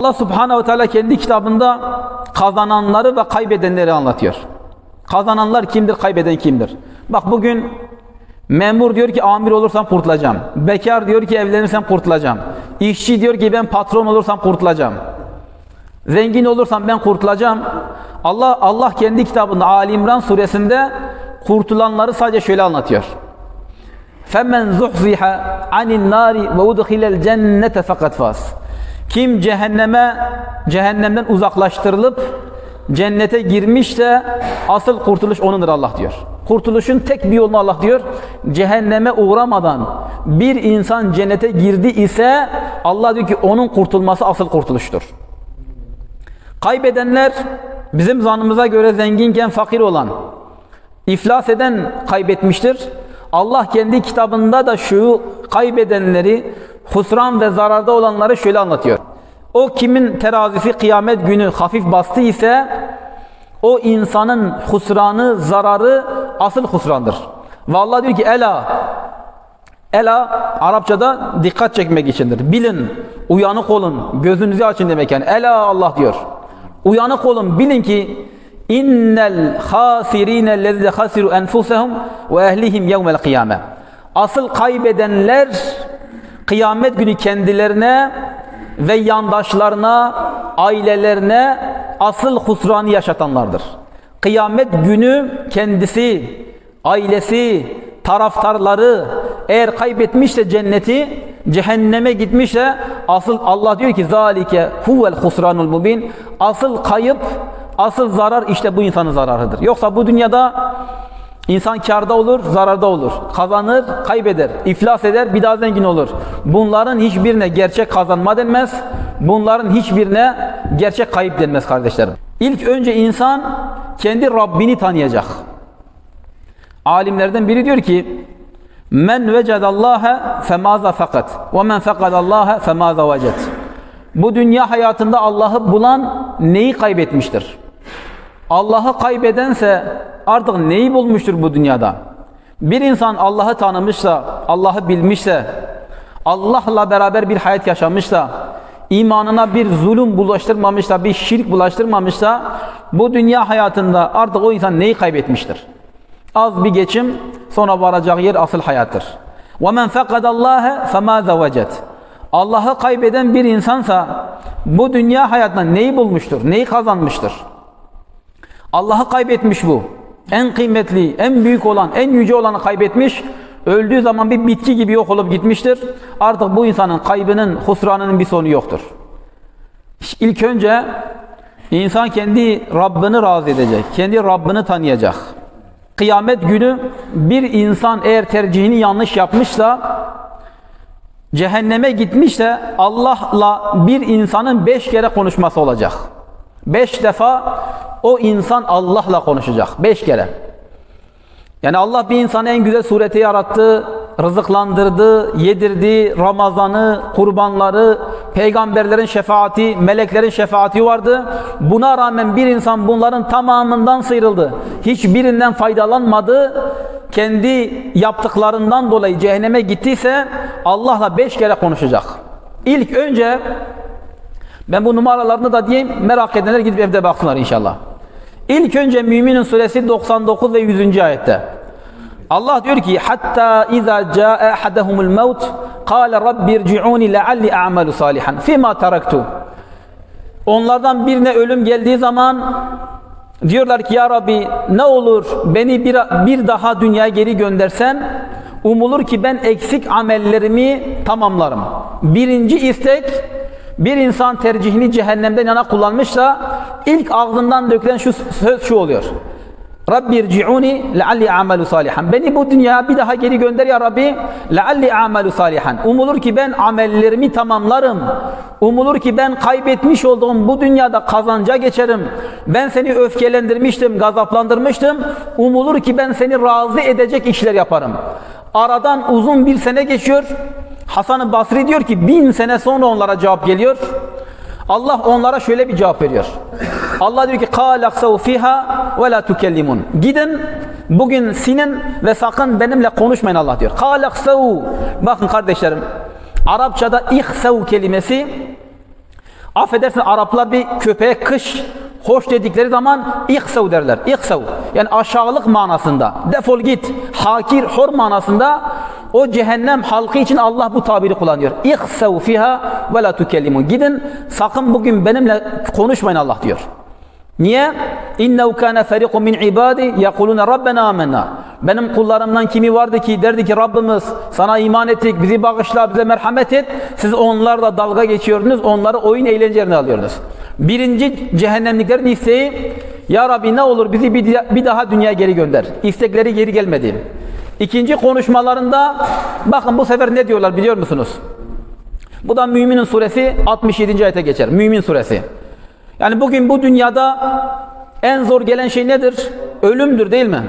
Allah Subhanahu ve Teala kendi kitabında kazananları ve kaybedenleri anlatıyor. Kazananlar kimdir, kaybeden kimdir? Bak bugün memur diyor ki amir olursam kurtulacağım. Bekar diyor ki evlenirsem kurtulacağım. İşçi diyor ki ben patron olursam kurtulacağım. Zengin olursam ben kurtulacağım. Allah Allah kendi kitabında Ali İmran suresinde kurtulanları sadece şöyle anlatıyor. فَمَنْ زُحْزِحَ عَنِ النَّارِ وَاُدْخِلَ الْجَنَّةَ فَقَدْ فَاسِ kim cehenneme, cehennemden uzaklaştırılıp cennete girmiş de asıl kurtuluş onundur Allah diyor. Kurtuluşun tek bir yolunu Allah diyor. Cehenneme uğramadan bir insan cennete girdi ise Allah diyor ki onun kurtulması asıl kurtuluştur. Kaybedenler bizim zanımıza göre zenginken fakir olan, iflas eden kaybetmiştir. Allah kendi kitabında da şu kaybedenleri, husran ve zararda olanları şöyle anlatıyor. O kimin terazisi kıyamet günü hafif bastı ise o insanın husranı, zararı asıl husrandır. Ve Allah diyor ki ela Ela Arapçada dikkat çekmek içindir. Bilin, uyanık olun, gözünüzü açın demek yani. Ela Allah diyor. Uyanık olun, bilin ki innel hasirine lezze hasiru enfusehum ve ehlihim yevmel kıyame. Asıl kaybedenler kıyamet günü kendilerine ve yandaşlarına, ailelerine asıl husranı yaşatanlardır. Kıyamet günü kendisi, ailesi, taraftarları eğer kaybetmişse cenneti, cehenneme gitmişse asıl Allah diyor ki zalike huvel husranul mubin. Asıl kayıp, asıl zarar işte bu insanın zararıdır. Yoksa bu dünyada insan karda olur, zararda olur. Kazanır, kaybeder, iflas eder, bir daha zengin olur. Bunların hiçbirine gerçek kazanma denmez. Bunların hiçbirine gerçek kayıp denmez kardeşlerim. İlk önce insan kendi Rabbini tanıyacak. Alimlerden biri diyor ki Men vecedallaha femaza fakat ve men fekadallaha femaza veced. Bu dünya hayatında Allah'ı bulan neyi kaybetmiştir? Allah'ı kaybedense artık neyi bulmuştur bu dünyada? Bir insan Allah'ı tanımışsa, Allah'ı bilmişse, Allah'la beraber bir hayat yaşamışsa, imanına bir zulüm bulaştırmamışsa, bir şirk bulaştırmamışsa, bu dünya hayatında artık o insan neyi kaybetmiştir? Az bir geçim, sonra varacak yer asıl hayattır. وَمَنْ فَقَدَ اللّٰهَ فَمَا زَوَجَتْ Allah'ı kaybeden bir insansa bu dünya hayatında neyi bulmuştur, neyi kazanmıştır? Allah'ı kaybetmiş bu. En kıymetli, en büyük olan, en yüce olanı kaybetmiş. Öldüğü zaman bir bitki gibi yok olup gitmiştir. Artık bu insanın kaybının, husranının bir sonu yoktur. İlk önce insan kendi Rabbini razı edecek. Kendi Rabbini tanıyacak. Kıyamet günü bir insan eğer tercihini yanlış yapmışsa cehenneme gitmişse Allah'la bir insanın beş kere konuşması olacak. Beş defa o insan Allah'la konuşacak. Beş kere. Yani Allah bir insanı en güzel sureti yarattı, rızıklandırdı, yedirdi, Ramazan'ı, kurbanları, peygamberlerin şefaati, meleklerin şefaati vardı. Buna rağmen bir insan bunların tamamından sıyrıldı. Hiçbirinden faydalanmadı. Kendi yaptıklarından dolayı cehenneme gittiyse Allah'la beş kere konuşacak. İlk önce ben bu numaralarını da diyeyim merak edenler gidip evde baksınlar inşallah. İlk önce Müminin suresi 99 ve 100. ayette. Allah diyor ki hatta iza caa ahaduhumul maut qala rabbi irci'uni la'alli a'malu salihan fima taraktu. Onlardan birine ölüm geldiği zaman diyorlar ki ya Rabbi ne olur beni bir, bir daha dünyaya geri göndersen umulur ki ben eksik amellerimi tamamlarım. Birinci istek bir insan tercihini cehennemden yana kullanmışsa ilk ağzından dökülen şu söz şu oluyor. Rabbi irci'uni lealli amelu salihan. Beni bu dünyaya bir daha geri gönder ya Rabbi. Lealli amelu salihan. Umulur ki ben amellerimi tamamlarım. Umulur ki ben kaybetmiş olduğum bu dünyada kazanca geçerim. Ben seni öfkelendirmiştim, gazaplandırmıştım. Umulur ki ben seni razı edecek işler yaparım. Aradan uzun bir sene geçiyor. Hasan-ı Basri diyor ki bin sene sonra onlara cevap geliyor. Allah onlara şöyle bir cevap veriyor. Allah diyor ki قَالَقْسَوْ فِيهَا وَلَا تُكَلِّمُونَ Gidin bugün sinin ve sakın benimle konuşmayın Allah diyor. قَالَقْسَوْ Bakın kardeşlerim Arapçada ihsev kelimesi affedersin Araplar bir köpeğe kış hoş dedikleri zaman ihsev derler. İhsev yani aşağılık manasında defol git hakir hor manasında o cehennem halkı için Allah bu tabiri kullanıyor. İhsev fiha ve la tukellimun. Gidin sakın bugün benimle konuşmayın Allah diyor. Niye? İnnehu kana feriqun min ibadi yekuluna rabbena amennâ. Benim kullarımdan kimi vardı ki derdi ki Rabbimiz sana iman ettik, bizi bağışla, bize merhamet et. Siz onlarla dalga geçiyordunuz, onları oyun eğlencelerine alıyordunuz. Birinci cehennemliklerin isteği Ya Rabbi ne olur bizi bir, bir daha dünyaya geri gönder. İstekleri geri gelmedi. İkinci konuşmalarında bakın bu sefer ne diyorlar biliyor musunuz? Bu da Müminin suresi 67. ayete geçer. Mümin suresi. Yani bugün bu dünyada en zor gelen şey nedir? Ölümdür değil mi?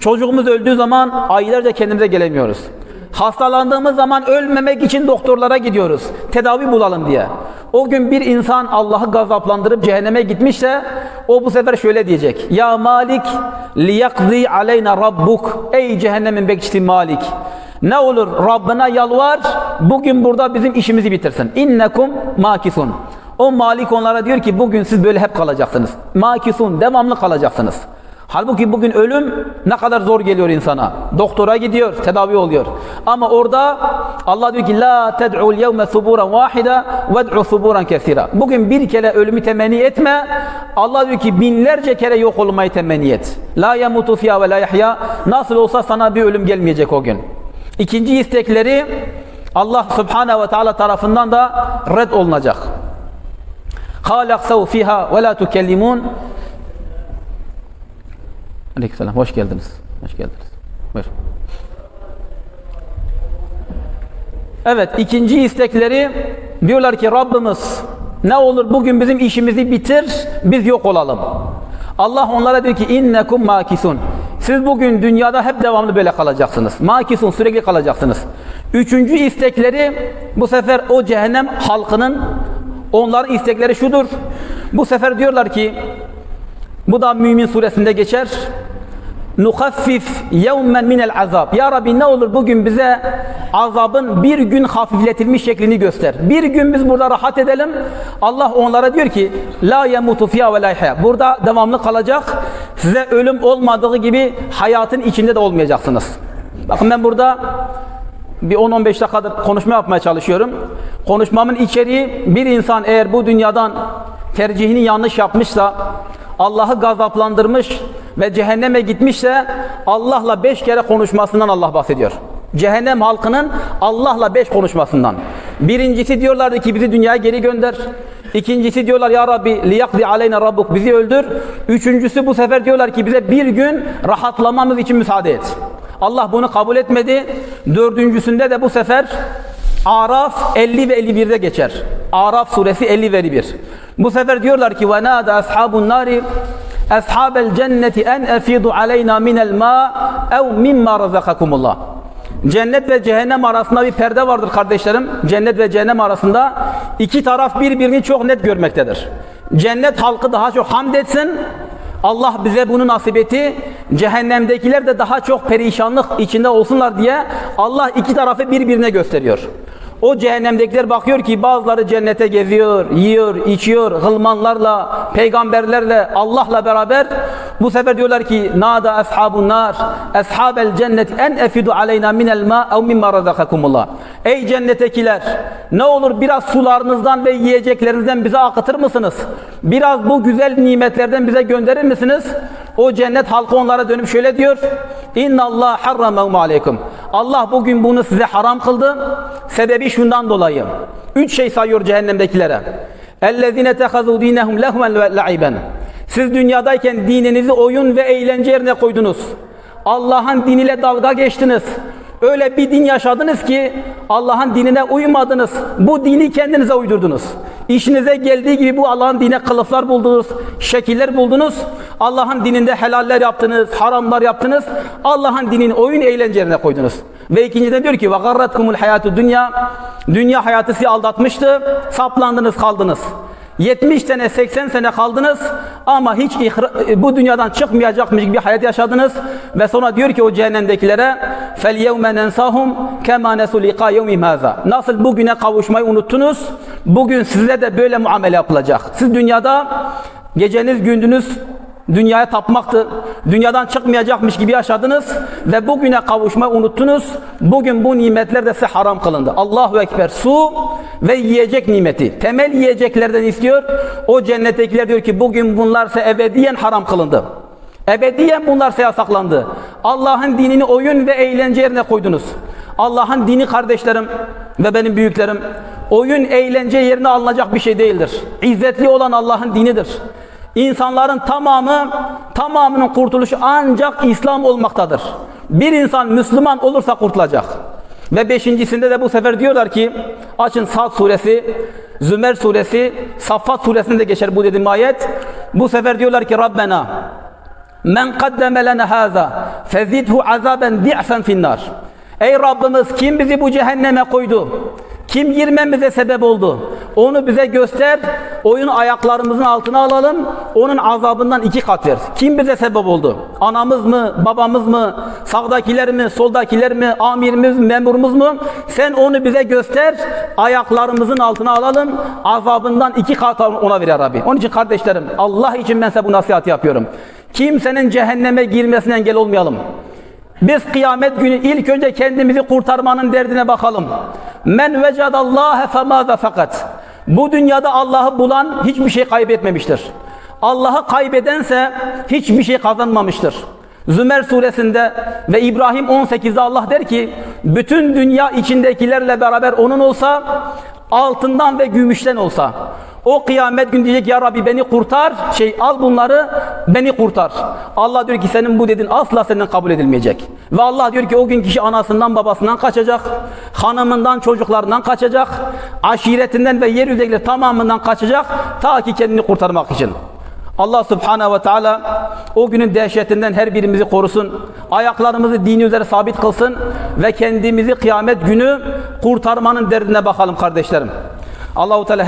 Çocuğumuz öldüğü zaman aylarca kendimize gelemiyoruz. Hastalandığımız zaman ölmemek için doktorlara gidiyoruz. Tedavi bulalım diye. O gün bir insan Allah'ı gazaplandırıp cehenneme gitmişse o bu sefer şöyle diyecek. Ya Malik liyakzi aleyna rabbuk. Ey cehennemin bekçisi Malik. Ne olur Rabbına yalvar bugün burada bizim işimizi bitirsin. İnnekum makisun. O Malik onlara diyor ki bugün siz böyle hep kalacaksınız. Makisun devamlı kalacaksınız. Halbuki bugün ölüm ne kadar zor geliyor insana. Doktora gidiyor, tedavi oluyor. Ama orada Allah diyor ki la ted'ul yevme suburan vahida ved'u suburan kesira. Bugün bir kere ölümü temenni etme. Allah diyor ki binlerce kere yok olmayı temenni et. La yamutu fiha ve la yahya. Nasıl olsa sana bir ölüm gelmeyecek o gün. İkinci istekleri Allah Subhanahu ve Teala tarafından da red olunacak. Halaksav fiha ve la tukellimun. Aleykümselam. Hoş geldiniz. Hoş geldiniz. Buyur. Evet, ikinci istekleri diyorlar ki Rabbimiz ne olur bugün bizim işimizi bitir, biz yok olalım. Allah onlara diyor ki innekum makisun. Siz bugün dünyada hep devamlı böyle kalacaksınız. Makisun sürekli kalacaksınız. Üçüncü istekleri bu sefer o cehennem halkının onların istekleri şudur. Bu sefer diyorlar ki bu da Mümin suresinde geçer. Nuhaffif yevmen minel azab. Ya Rabbi ne olur bugün bize azabın bir gün hafifletilmiş şeklini göster. Bir gün biz burada rahat edelim. Allah onlara diyor ki la yemutu fiha ve la. Burada devamlı kalacak. Size ölüm olmadığı gibi hayatın içinde de olmayacaksınız. Bakın ben burada bir 10-15 dakikadır konuşma yapmaya çalışıyorum. Konuşmamın içeriği bir insan eğer bu dünyadan tercihini yanlış yapmışsa, Allah'ı gazaplandırmış ve cehenneme gitmişse Allah'la beş kere konuşmasından Allah bahsediyor. Cehennem halkının Allah'la beş konuşmasından. Birincisi diyorlardı ki bizi dünyaya geri gönder. İkincisi diyorlar ya Rabbi liyakdi aleyna rabbuk bizi öldür. Üçüncüsü bu sefer diyorlar ki bize bir gün rahatlamamız için müsaade et. Allah bunu kabul etmedi. Dördüncüsünde de bu sefer Araf 50 ve 51'de geçer. Araf suresi 50 ve 51. Bu sefer diyorlar ki ve nâde ashabun nari ashabel cenneti en efidu aleyna minel ma ev mimma razakakumullah. Cennet ve cehennem arasında bir perde vardır kardeşlerim. Cennet ve cehennem arasında iki taraf birbirini çok net görmektedir. Cennet halkı daha çok hamd etsin. Allah bize bunu nasip etti. Cehennemdekiler de daha çok perişanlık içinde olsunlar diye Allah iki tarafı birbirine gösteriyor. O cehennemdekiler bakıyor ki bazıları cennete geziyor, yiyor, içiyor, hılmanlarla, peygamberlerle, Allah'la beraber. Bu sefer diyorlar ki nada ashabun nar, ashabel cennet en efidu aleyna minel ma ev mimma razakakumullah. Ey cennetekiler ne olur biraz sularınızdan ve yiyeceklerinizden bize akıtır mısınız? Biraz bu güzel nimetlerden bize gönderir misiniz? O cennet halkı onlara dönüp şöyle diyor. İnna Allah harramehum aleykum. Allah bugün bunu size haram kıldı. Sebebi şundan dolayı. Üç şey sayıyor cehennemdekilere. اَلَّذِينَ تَخَذُوا دِينَهُمْ لَهُمًا وَلَعِبًا Siz dünyadayken dininizi oyun ve eğlence yerine koydunuz. Allah'ın diniyle dalga geçtiniz. Öyle bir din yaşadınız ki Allah'ın dinine uymadınız. Bu dini kendinize uydurdunuz. İşinize geldiği gibi bu Allah'ın dine kılıflar buldunuz, şekiller buldunuz. Allah'ın dininde helaller yaptınız, haramlar yaptınız. Allah'ın dinini oyun eğlencelerine koydunuz. Ve ikinciden diyor ki وَغَرَّتْكُمُ hayatı dünya Dünya hayatı sizi aldatmıştı. Saplandınız kaldınız. 70 sene 80 sene kaldınız. ama hiç bu dünyadan çıkmayacakmış gibi hayat yaşadınız ve sonra diyor ki o cehennemdekilere fel yevme nensahum kema nesu liqa yevmihim haza. Nasıl bugüne kavuşmayı unuttunuz? Bugün size de böyle muamele yapılacak. Siz dünyada geceniz gündüzünüz dünyaya tapmaktı. Dünyadan çıkmayacakmış gibi yaşadınız ve bugüne kavuşmayı unuttunuz. Bugün bu nimetler de size haram kılındı. Allahu Ekber su ve yiyecek nimeti. Temel yiyeceklerden istiyor. O cennettekiler diyor ki bugün bunlar size ebediyen haram kılındı. Ebediyen bunlar size yasaklandı. Allah'ın dinini oyun ve eğlence yerine koydunuz. Allah'ın dini kardeşlerim ve benim büyüklerim oyun eğlence yerine alınacak bir şey değildir. İzzetli olan Allah'ın dinidir. İnsanların tamamı, tamamının kurtuluşu ancak İslam olmaktadır. Bir insan Müslüman olursa kurtulacak. Ve beşincisinde de bu sefer diyorlar ki, açın Sad suresi, Zümer suresi, Saffat suresinde de geçer bu dediğim ayet. Bu sefer diyorlar ki Rabbena, men kaddeme lene haza, fezidhu azaben di'fen finnar. Ey Rabbimiz kim bizi bu cehenneme koydu? Kim girmemize sebep oldu? Onu bize göster. Oyun ayaklarımızın altına alalım. Onun azabından iki kat ver. Kim bize sebep oldu? Anamız mı? Babamız mı? Sağdakiler mi? Soldakiler mi? Amirimiz mi? Memurumuz mu? Sen onu bize göster. Ayaklarımızın altına alalım. Azabından iki kat ona ver ya Rabbi. Onun için kardeşlerim Allah için ben size bu nasihat yapıyorum. Kimsenin cehenneme girmesine engel olmayalım. Biz kıyamet günü ilk önce kendimizi kurtarmanın derdine bakalım. Men vecadallâhe femâze fakat. Bu dünyada Allah'ı bulan hiçbir şey kaybetmemiştir. Allah'ı kaybedense hiçbir şey kazanmamıştır. Zümer suresinde ve İbrahim 18'de Allah der ki bütün dünya içindekilerle beraber onun olsa altından ve gümüşten olsa o kıyamet günü diyecek ya Rabbi beni kurtar şey al bunları beni kurtar. Allah diyor ki senin bu dedin asla senden kabul edilmeyecek. Ve Allah diyor ki o gün kişi anasından babasından kaçacak. Hanımından çocuklarından kaçacak. Aşiretinden ve yeryüzündekiler tamamından kaçacak. Ta ki kendini kurtarmak için. Allah subhanehu ve teala o günün dehşetinden her birimizi korusun. Ayaklarımızı dini üzere sabit kılsın. Ve kendimizi kıyamet günü kurtarmanın derdine bakalım kardeşlerim. Allahu Teala